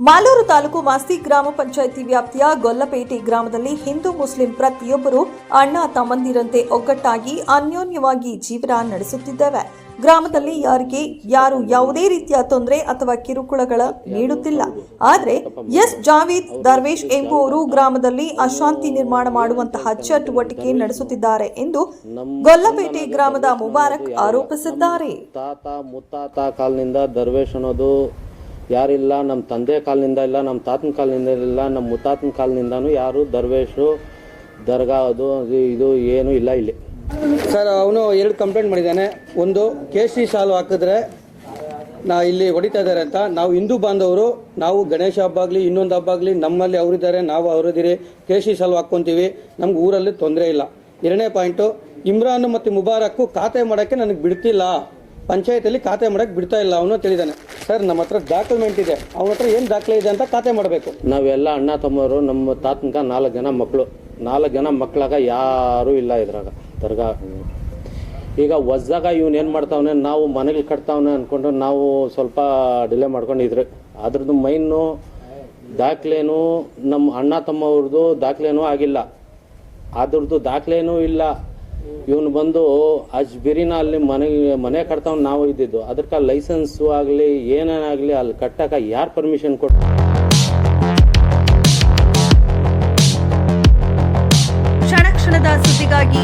ಮಾಲೂರು ತಾಲೂಕು ಮಾಸ್ತಿ ಗ್ರಾಮ ಪಂಚಾಯಿತಿ ವ್ಯಾಪ್ತಿಯ ಗೊಲ್ಲಪೇಟೆ ಗ್ರಾಮದಲ್ಲಿ ಹಿಂದೂ ಮುಸ್ಲಿಂ ಪ್ರತಿಯೊಬ್ಬರು ಅಣ್ಣ ತಮ್ಮಂದಿರಂತೆ ಒಗ್ಗಟ್ಟಾಗಿ ಅನ್ಯೋನ್ಯವಾಗಿ ಜೀವನ ನಡೆಸುತ್ತಿದ್ದೇವೆ. ಗ್ರಾಮದಲ್ಲಿ ಯಾರಿಗೆ ಯಾರು ಯಾವುದೇ ರೀತಿಯ ತೊಂದರೆ ಅಥವಾ ಕಿರುಕುಳಗಳ ನೀಡುತ್ತಿಲ್ಲ. ಆದರೆ ಎಸ್. ಜಾವೇದ್ ದರ್ವೇಶ್ ಎಂಬುವರು ಗ್ರಾಮದಲ್ಲಿ ಅಶಾಂತಿ ನಿರ್ಮಾಣ ಮಾಡುವಂತಹ ಚಟುವಟಿಕೆ ನಡೆಸುತ್ತಿದ್ದಾರೆ ಎಂದು ಗೊಲ್ಲಪೇಟೆ ಗ್ರಾಮದ ಮುಬಾರಕ್ ಆರೋಪಿಸಿದ್ದಾರೆ. ದರ್ವೇಶ್ ಅನ್ನೋದು ಯಾರಿಲ್ಲ ನಮ್ಮ ತಂದೆ ಕಾಲದಿಂದ ಇಲ್ಲ ನಮ್ಮ ತಾತನ ಕಾಲದಿಂದ ಇಲ್ಲ ನಮ್ಮ ಮುತ್ತಾತನ ಕಾಲದಿಂದನೂ ಯಾರು ದರ್ವೇಶು ದರ್ಗಾ ಅದು ಇದು ಏನು ಇಲ್ಲ ಇಲ್ಲಿ. ಸರ್, ಅವನು ಎರಡು ಕಂಪ್ಲೇಂಟ್ ಮಾಡಿದ್ದಾನೆ. ಒಂದು ಕೇಸರಿ ಸಾಲು ಹಾಕಿದ್ರೆ ನಾ ಇಲ್ಲಿ ಹೊಡಿತಾ ಇದ್ದಾರೆ ಅಂತ. ನಾವು ಹಿಂದೂ ಬಾಂಧವರು, ನಾವು ಗಣೇಶ ಹಬ್ಬ ಆಗಲಿ, ಇನ್ನೊಂದು ಹಬ್ಬ ಆಗಲಿ, ನಮ್ಮಲ್ಲಿ ಅವರಿದ್ದಾರೆ, ನಾವು ಅವರಿದ್ದೀರಿ ಕೇಸರಿ ಸಾಲು ಹಾಕ್ಕೊತೀವಿ. ನಮ್ಗೆ ಊರಲ್ಲಿ ತೊಂದರೆ ಇಲ್ಲ. ಎರಡನೇ ಪಾಯಿಂಟು, ಇಮ್ರಾನ್ ಮತ್ತು ಮುಬಾರಕ್ಕು ಖಾತೆ ಮಾಡೋಕ್ಕೆ ನನಗೆ ಬಿಡ್ತಿಲ್ಲ. ಪಂಚಾಯತಿಯಲ್ಲಿ ಖಾತೆ ಮಾಡೋಕ್ಕೆ ಬಿಡ್ತಾ ಇಲ್ಲ ಅವನು ತಿಳಿದಾನೆ. ಸರ್, ನಮ್ಮ ಹತ್ರ ಡಾಕ್ಯುಮೆಂಟ್ ಇದೆ. ಅವನ ಹತ್ರ ಏನು ದಾಖಲೆ ಇದೆ ಅಂತ ಖಾತೆ ಮಾಡಬೇಕು. ನಾವೆಲ್ಲ ಅಣ್ಣ ತಮ್ಮವರು ನಮ್ಮ ತಾತನಕ ನಾಲ್ಕು ಜನ ಮಕ್ಕಳು ನಾಲ್ಕು ಜನ ಮಕ್ಕಳಾಗ ಯಾರೂ ಇಲ್ಲ ಇದ್ರಾಗ, ದರ್ಗಾ. ಈಗ ಹೊಸ್ದಾಗ ಇವನು ಏನು ಮಾಡ್ತಾವನೆ? ನಾವು ಮನೇಲಿ ಕಟ್ತಾವನೆ ಅಂದ್ಕೊಂಡು ನಾವು ಸ್ವಲ್ಪ ಡಿಲೇ ಮಾಡ್ಕೊಂಡಿದ್ರು. ಅದ್ರದ್ದು ಮೈನು, ದಾಖಲೆನೂ ನಮ್ಮ ಅಣ್ಣ ತಮ್ಮವ್ರದ್ದು ದಾಖಲೆನೂ ಆಗಿಲ್ಲ. ಅದ್ರದ್ದು ದಾಖಲೆನೂ ಇಲ್ಲ. ಇವನು ಬಂದು ಅಜ್ಬಿರಿನ ಅಲ್ಲಿ ಮನೆ ಮನೆ ಕಟ್ತಾವ್ ನಾವು ಇದ್ದಿದ್ದು. ಅದಕ್ಕೆ ಲೈಸೆನ್ಸು ಆಗಲಿ ಏನೇನಾಗಲಿ ಅಲ್ಲಿ ಕಟ್ಟಕ ಯಾರು ಪರ್ಮಿಷನ್ ಕೊಟ್ಟು ಕ್ಷಣ ಕ್ಷಣದ ಸುದ್ದಿಗಾಗಿ